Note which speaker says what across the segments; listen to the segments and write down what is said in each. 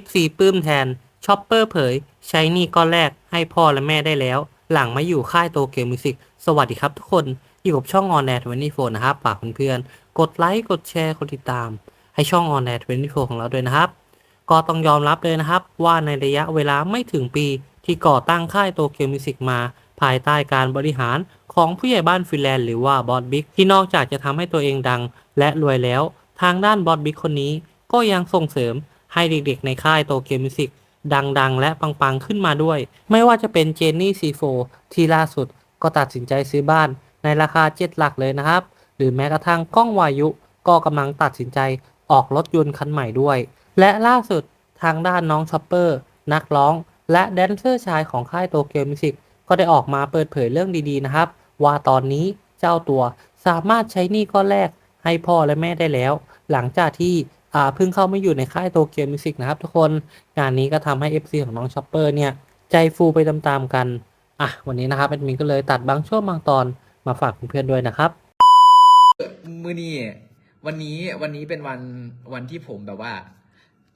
Speaker 1: FC ปลื้มแทนช็อปเปอร์เผย ใช้นี่ก้อนแรกให้พ่อและแม่ได้แล้ว หลังมาอยู่ค่ายโตเกียวมิวสิกสวัสดีครับทุกคน อยู่กับช่อง On Air 24นตี้โฟนะครับฝากเพื่อนๆกดไลค์กดแชร์กดติดตาม ให้ช่อง On Air 24ของเราด้วยนะครับ ก็ต้องยอมรับเลยนะครับ ว่าในระยะเวลาไม่ถึงปีที่ก่อตั้งค่ายโตเกียวมิวสิกมา ภายใต้การบริหารของผู้ใหญ่บ้านฟินแลนด์หรือว่าบอสบิ๊กที่นอกจากจะทำให้ตัวเองดัง และรวยแล้ว ทางด้านบอสบิ๊กคนนี้ก็ยังส่งเสริม ให้เด็กๆ ในค่ายโตเกียวมิวสิกดังๆ และปังๆ ขึ้นมาด้วย ไม่ว่าจะเป็นเจนนี่ซีโฟที่ล่าสุดก็ตัดสินใจซื้อบ้านในราคาเจ็ดหลักเลยนะครับ หรือแม้กระทั่งก้องวายุก็กำลังตัดสินใจออกรถยนต์คันใหม่ด้วย และล่าสุดทางด้านน้องชอปเปอร์ นักร้อง และแดนเซอร์ชายของค่ายโตเกียวมิวสิกก็ได้ออกมาเปิดเผยเรื่องดีๆนะครับ ว่าตอนนี้เจ้าตัวสามารถใช้หนี้ก้อนแรกให้พ่อและแม่ได้แล้ว หลังจากที่ อ่าเพิ่งเข้ามาอยู่ในค่ายโตเกียวมิวสิกนะครับทุกคนงานนี้ก็ทำให้ FC ของน้องชอปเปอร์เนี่ย ใจฟูไปตามๆกัน อะ วันนี้นะครับแอดมินก็เลยตัดบางช่วงบางตอนมาฝากเพื่อนๆด้วยนะครับ
Speaker 2: มือนี้วันนี้วันนี้เป็นวันวันที่ผมแบบว่า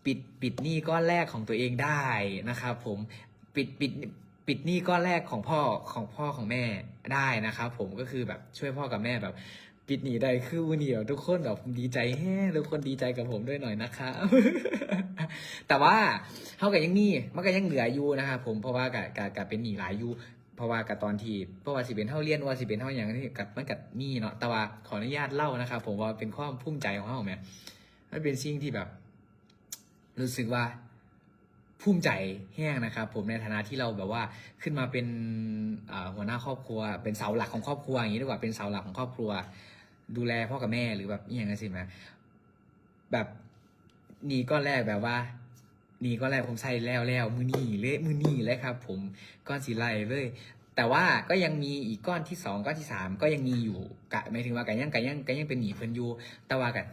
Speaker 2: ปิดปิดหนี้ก้อนแรกของตัวเองได้นะครับผมปิดปิดปิดหนี้ก้อนแรกของพ่อของพ่อของแม่ได้นะครับผมก็คือแบบช่วยพ่อกับแม่แบบ ปิดหนีได้คือวันนี้แบบทุกคนแบบดีใจแฮ่ทุกคนดีใจกับผมด้วยหน่อยนะครับแต่ว่าเท่ากับยังมีมันก็ยังเหลืออยู่นะครับผมเพราะว่ากับกับกับเป็นหนีหลายอยู่เพราะว่ากับตอนที่เพราะว่าสิเป็นเท่าเรียนว่าสิเป็นเท่าอย่างที่กับมันกับมีเนาะแต่ว่าขออนุญาตเล่านะครับผมว่าเป็นความภูมิใจของเขาแม่มันเป็นสิ่งที่แบบ รู้สึกว่าภูมิใจแห้งนะครับผมในฐานะที่เราแบบว่าขึ้นมาเป็นหัวหน้าครอบครัว เป็นเสาหลักของครอบครัวอย่างนี้ดีกว่าเป็นเสาหลักของครอบครัว ดูแลพ่อกับแม่หรือแบบอย่างนั้นสินะแบบนี่ก้อนแรกแบบว่า นี่ก้อนแรกผมใส่แล้วแล้วมือนี่เละมือนี่เลยครับ ผมก้อนสีไล่เลยแต่ว่าก็ยังมีอีกก้อนที่สองก้อนที่สามก็ยังมีอยู่กะหมายถึงว่ากันยังกันยังกันยังเป็นหนีเพิ่นอยู่แต่ว่ากัน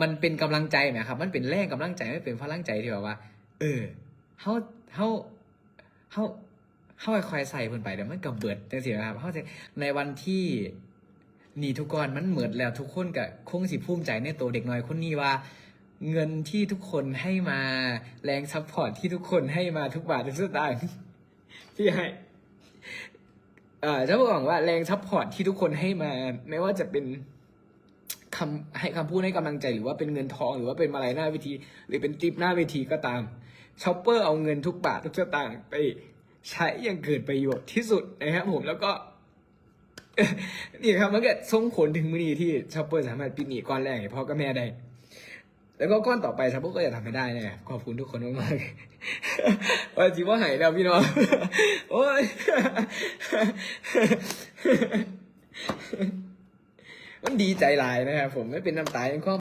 Speaker 2: มันเป็นกำลังใจไหมครับ มันเป็นแรงกำลังใจไม่เป็นพลังใจที่แบบว่า เออเฮาเฮาเฮาเฮาคอยๆใส่เพิ่นไปเดี๋ยวมันก็เบิดจังซี่นะครับเฮาจในวันที่ นีทุกคนมันเหมือนแล้วทุกคนก็คงสิภูมิใจในตัวเด็กน้อยคนนี้ว่า เงินที่ทุกคนให้มาแรงซัพพอร์ตที่ทุกคนให้มาทุกบาททุกสตางค์ที่ให้เอ่อจะบอกว่าแรงซัพพอร์ตที่ทุกคนให้มาไม่ว่าจะเป็นคำให้คำพูดให้กำลังใจหรือว่าเป็นเงินทองหรือว่าเป็นมาลัยหน้าเวที หรือเป็นติปหน้าเวทีก็ตามช็อปเปอร์เอาเงินทุกบาททุกสตางค์ไปใช้อย่างเกิดประโยชน์ที่สุดนะครับผมแล้วก็ นี่ครับมันก็ส่งผลถึงมือนีที่ชอปเปอร์สามารถปิดหนีก้อนแรกให้พ่อกับแม่ได้ แล้วก็ก้อนต่อไปชอปเปอร์ก็จะทำให้ได้แน่ขอบคุณทุกคนมากๆว่าจีว่าหายแล้วพี่น้องโอ้ยมันดีใจหลายนะครับผมไม่เป็นน้ำตาเป็นข้อ